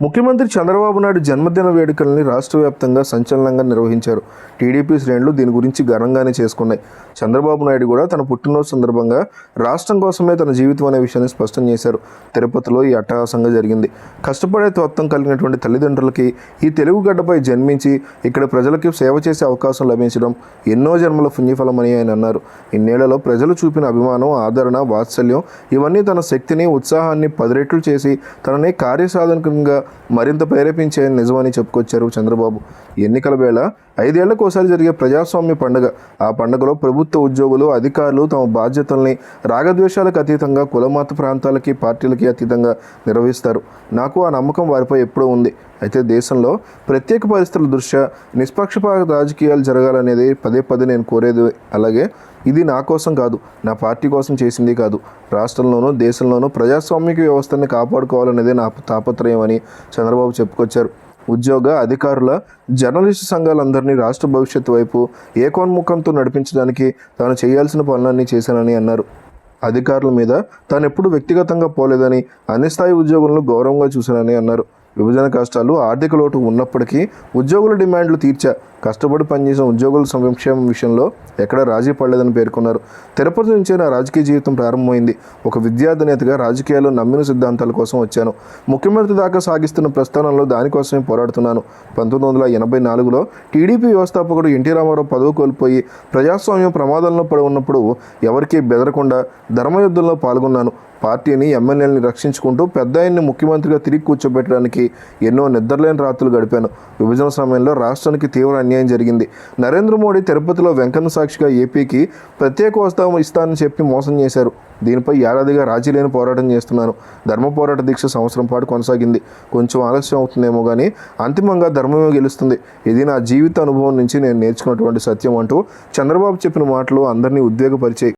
ముఖ్యమంత్రి చంద్రబాబు నాయుడు జన్మదిన వేడుకల్ని రాష్ట్ర వ్యాప్తంగా సంచలనంగా నిర్వహించారు. టీడీపీ శ్రేణులు దీని గురించి ఘనంగానే చేసుకున్నాయి. చంద్రబాబు నాయుడు కూడా తన పుట్టినరోజు సందర్భంగా రాష్ట్రం కోసమే తన జీవితం అనే విషయాన్ని స్పష్టం చేశారు. తిరుపతిలో ఈ అట్టహాసంగా జరిగింది. కష్టపడే తత్వం కలిగినటువంటి తల్లిదండ్రులకి ఈ తెలుగు గడ్డపై జన్మించి ఇక్కడ ప్రజలకి సేవ చేసే అవకాశం లభించడం ఎన్నో జన్మల పుణ్యఫలమని ఆయన అన్నారు. ఇన్నేళ్ళలో ప్రజలు చూపిన అభిమానం ఆదరణ వాత్సల్యం ఇవన్నీ తన శక్తిని ఉత్సాహాన్ని పది రెట్లు చేసి తనని కార్యసాధకంగా మరింత ప్రేరేపించే నిజమని చెప్పుకొచ్చారు చంద్రబాబు. ఎన్నికల వేళ ఐదేళ్ళకు ఒకసారి జరిగే ప్రజాస్వామ్య పండుగ. ఆ పండుగలో ప్రభుత్వ ఉద్యోగులు అధికారులు తమ బాధ్యతల్ని రాగద్వేషాలకు అతీతంగా కులమత ప్రాంతాలకి పార్టీలకి అతీతంగా నిర్వహిస్తారు. నాకు ఆ నమ్మకం వారిపై ఎప్పుడూ ఉంది. అయితే దేశంలో ప్రత్యేక పరిస్థితుల దృష్ట్యా నిష్పక్షపాత రాజకీయాలు జరగాలనేది పదే పదే నేను కోరేది. అలాగే ఇది నా కోసం కాదు నా పార్టీ కోసం చేసింది కాదు. రాష్ట్రంలోనూ దేశంలోనూ ప్రజాస్వామిక వ్యవస్థని కాపాడుకోవాలనేదే నా తాపత్రయం అని చంద్రబాబు చెప్పుకొచ్చారు. ఉద్యోగ అధికారుల జర్నలిస్టు సంఘాలందరినీ రాష్ట్ర భవిష్యత్తు వైపు ఏకోన్ముఖంతో నడిపించడానికి తాను చేయాల్సిన పనులన్నీ చేశానని అన్నారు. అధికారుల మీద తాను ఎప్పుడు వ్యక్తిగతంగా పోలేదని అన్ని స్థాయి ఉద్యోగులను గౌరవంగా చూశానని అన్నారు. విభజన కష్టాలు ఆర్థిక లోటు ఉన్నప్పటికీ ఉద్యోగుల డిమాండ్లు తీర్చా కష్టపడి పనిచేసిన ఉద్యోగుల సంక్షేమం విషయంలో ఎక్కడ రాజీ పడలేదని పేర్కొన్నారు. తిరుపతి నుంచే నా రాజకీయ జీవితం ప్రారంభమైంది. ఒక విద్యార్థి నేతగా రాజకీయాల్లో నమ్మిన సిద్ధాంతాల కోసం వచ్చాను. ముఖ్యమంత్రి దాకా సాగిస్తున్న ప్రస్థానంలో దానికోసమే పోరాడుతున్నాను. పంతొమ్మిది వందల ఎనభై నాలుగులో టీడీపీ వ్యవస్థాపకుడు ఎన్టీ రామారావు పదవి కోల్పోయి ప్రజాస్వామ్యం ప్రమాదంలో పడి ఉన్నప్పుడు ఎవరికీ బెదరకుండా ధర్మయుద్ధంలో పాల్గొన్నాను. పార్టీని ఎమ్మెల్యేలని రక్షించుకుంటూ పెద్ద ఆయన్ని ముఖ్యమంత్రిగా తిరిగి కూర్చోబెట్టడానికి ఎన్నో నిద్రలేని రాత్రులు గడిపాను. విభజన సమయంలో రాష్ట్రానికి తీవ్ర అన్యాయం జరిగింది. నరేంద్ర మోడీ తిరుపతిలో వెంకన్న సాక్షిగా ఏపీకి ప్రత్యేక హోదా ఇస్తానని చెప్పి మోసం చేశారు. దీనిపై ఏడాదిగా రాజీ లేని పోరాటం చేస్తున్నాను. ధర్మ పోరాట దీక్ష సంవత్సరం పాటు కొనసాగింది. కొంచెం ఆలస్యం అవుతుందేమో కానీ అంతిమంగా ధర్మమే గెలుస్తుంది. ఇది నా జీవిత అనుభవం నుంచి నేను నేర్చుకున్నటువంటి సత్యం అంటూ చంద్రబాబు చెప్పిన మాటలు అందరినీ ఉద్వేగపరిచాయి.